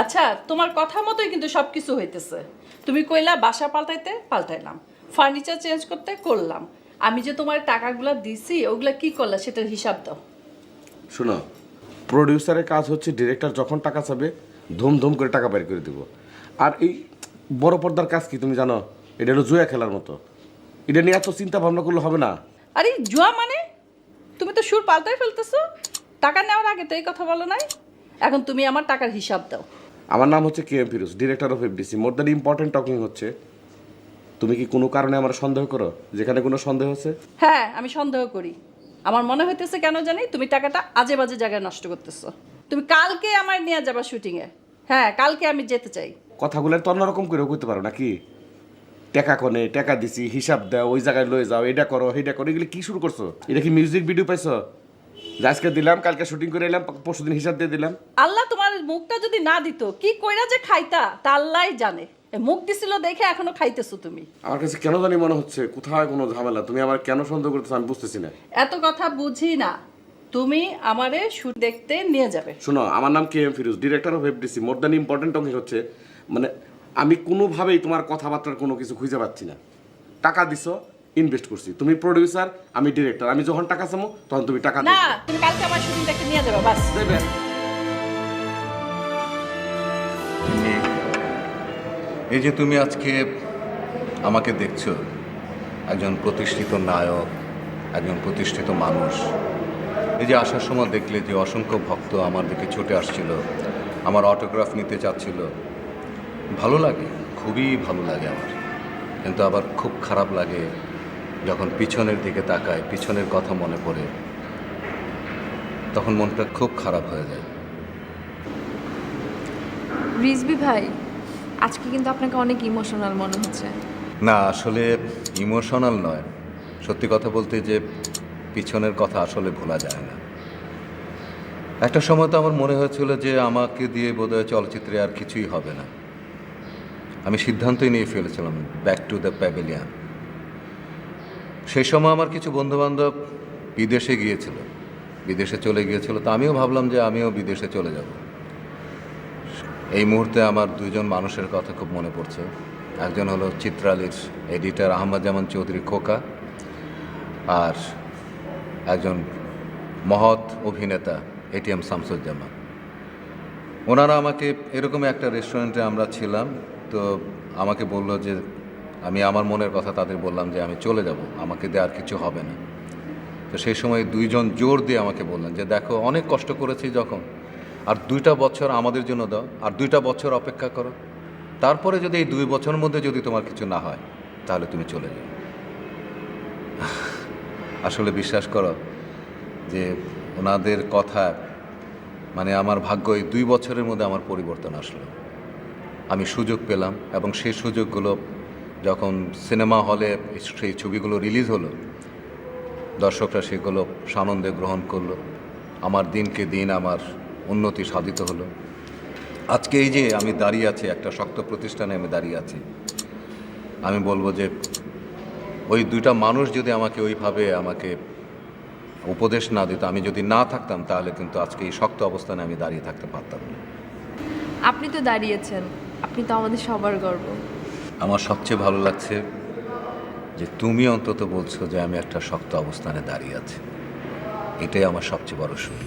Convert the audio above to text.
আচ্ছা তোমার কথা মতোই কিন্তু সব কিছু হইতেছে। তুমি কইলা বাসা পাল্টাইতে পাল্টাইলাম। ফার্নিচার চেঞ্জ করতে করলাম। আমি যে তোমার টাকাগুলো দিছি ওগুলা কি করলা সেটার হিসাব দাও। শোনো প্রডিউসারের কাজ হচ্ছে ডিরেক্টর যখন টাকা চাবে ধুম ধুম করে টাকা বের করে দিব। আর এই বড় পর্দার কাজ কি তুমি জানো? এটা হলো জুয়া খেলার মতো। এটা নিয়ে এত চিন্তা ভাবনা করলে হবে না। আরে জুয়া মানে? তুমি তো সুর পাল্টাই ফেলতেছো। টাকা নেওয়ার আগে তো এই কথা বলো নাই। এখন তুমি আমার টাকার হিসাব দাও। আমার নাম হচ্ছে K M Firoz director of FDC more than important talking হচ্ছে তুমি কি কোনো কারণে আমার সন্দেহ করো? যেখানে কোনো সন্দেহ আছে? হ্যাঁ আমি সন্দেহ করি। আমার মনে হইতেছে কেন জানি তুমি টাকাটা আজে বাজে জায়গায় নষ্ট করতেছো। তুমি কালকে আমার নিয়ে যাবা শুটিংয়ে। হ্যাঁ কালকে আমি যেতে চাই। কথাগুলো তো অন্যরকম করে করতে পারো নাকি? টাকা কনে টাকা দিছি হিসাব দাও ওই জায়গায় লয়ে যাও এটা করো এটা করো এগুলো কি শুরু করছ? এটা কি মিউজিক ভিডিও পাইছো? আজকে দিলাম কালকে শুটিং করে এলাম পরশু দিন হিসাব দিয়ে দিলাম। আল্লাহ তোমার মুখটা যদি না দিত কি কইরা যে খাইতা তা আল্লাহই জানে। মুখ দিছিল দেখে এখনও খাইতেছো তুমি। আমার কাছে কেন জানি মনে হচ্ছে কোথায় কোনো ঝামেলা? তুমি আমার কেন সন্দেহ করতেছো আমি বুঝতেছি না। এত কথা বুঝি না। তুমি আমারে শুট দেখতে নিয়ে যাবে। শোনো আমার নাম K M Firoz director of FDC more than important topic হচ্ছে মানে আমি কোনোভাবেই তোমার কথাবার্তার কোনো কিছু খুঁজে পাচ্ছি না। টাকা দিছো ইনভেস্ট করছি। তুমি প্রডিউসার আমি ডিরেক্টর আমি যখন টাকা চামো তখন তুমি টাকা না তুমি কালকে আমার শুটিং দেখতে নিয়ে যাবে বাস। দেবে। এই যে তুমি আজকে আমাকে দেখছ একজন প্রতিষ্ঠিত নায়ক একজন প্রতিষ্ঠিত মানুষ এই যে আসার সময় দেখলে যে অসংখ্য ভক্ত আমার দিকে ছুটে আসছিল আমার অটোগ্রাফ নিতে চাচ্ছিল ভালো লাগে খুবই ভালো লাগে আমার। কিন্তু আবার খুব খারাপ লাগে যখন পিছনের দিকে তাকায় পিছনের কথা মনে পড়ে তখন মনটা খুব খারাপ হয়ে যায়। রিজবি ভাই আজকে কিন্তু আপনাকে অনেক ইমোশনাল মনে হচ্ছে। না আসলে ইমোশনাল নয়। সত্যি কথা বলতে যে পিছনের কথা আসলে ভোলা যায় না। একটা সময় তো আমার মনে হয়েছিল যে আমাকে দিয়ে বোধহয় চলচ্চিত্রে আর কিছুই হবে না। আমি সিদ্ধান্তই নিয়ে ফেলেছিলাম ব্যাক টু দ্য প্যাভিলিয়ান সেই সময় আমার কিছু বন্ধুবান্ধব বিদেশে গিয়েছিল। বিদেশে চলে গিয়েছিল। তো আমিও ভাবলাম যে আমিও বিদেশে চলে যাব। এই মুহূর্তে আমার দুজন মানুষের কথা খুব মনে পড়ছে। একজন হলো চিত্রালীর এডিটর আহমদ জামান চৌধুরী খোকা আর একজন মহৎ অভিনেতা এটিএম শামসুজ্জামান। ওনারা আমাকে এরকম একটা রেস্টুরেন্টে আমরা ছিলাম। তো আমাকে বলল যে আমি আমার মনের কথা তাদের বললাম যে আমি চলে যাব, আমাকে দেওয়ার কিছু হবে না। তো সেই সময় দুইজন জোর দিয়ে আমাকে বললেন যে, দেখো, অনেক কষ্ট করেছি যখন, আর দুইটা বছর আমাদের জন্য দাও, আর দুইটা বছর অপেক্ষা করো। তারপরে যদি এই দুই বছরের মধ্যে যদি তোমার কিছু না হয়, তাহলে তুমি চলে যাও। আসলে বিশ্বাস করো যে ওনাদের কথা মানে আমার ভাগ্য এই দুই বছরের মধ্যে আমার পরিবর্তন আসলো। আমি সুযোগ পেলাম এবং সেই সুযোগগুলো যখন সিনেমা হলে সেই ছবিগুলো রিলিজ হলো, দর্শকরা সেগুলো সানন্দে গ্রহণ করল। আমার দিনকে দিন আমার উন্নতি সাধিত হলো। আজকে এই যে আমি দাঁড়িয়ে আছি, একটা শক্ত প্রতিষ্ঠানে আমি দাঁড়িয়ে আছি, আমি বলব যে ওই দুইটা মানুষ যদি আমাকে ওইভাবে আমাকে উপদেশ না দিত, আমি যদি না থাকতাম, তাহলে কিন্তু আজকে এই শক্ত অবস্থানে আমি দাঁড়িয়ে থাকতে পারতাম না। আপনি তো দাঁড়িয়েছেন, আপনি তো আমাদের সবার গর্ব। আমার সবচেয়ে ভালো লাগছে যে তুমি অন্তত বলছো যে আমি একটা শক্ত অবস্থানে দাঁড়িয়ে আছি। এটাই আমার সবচেয়ে বড় সুখ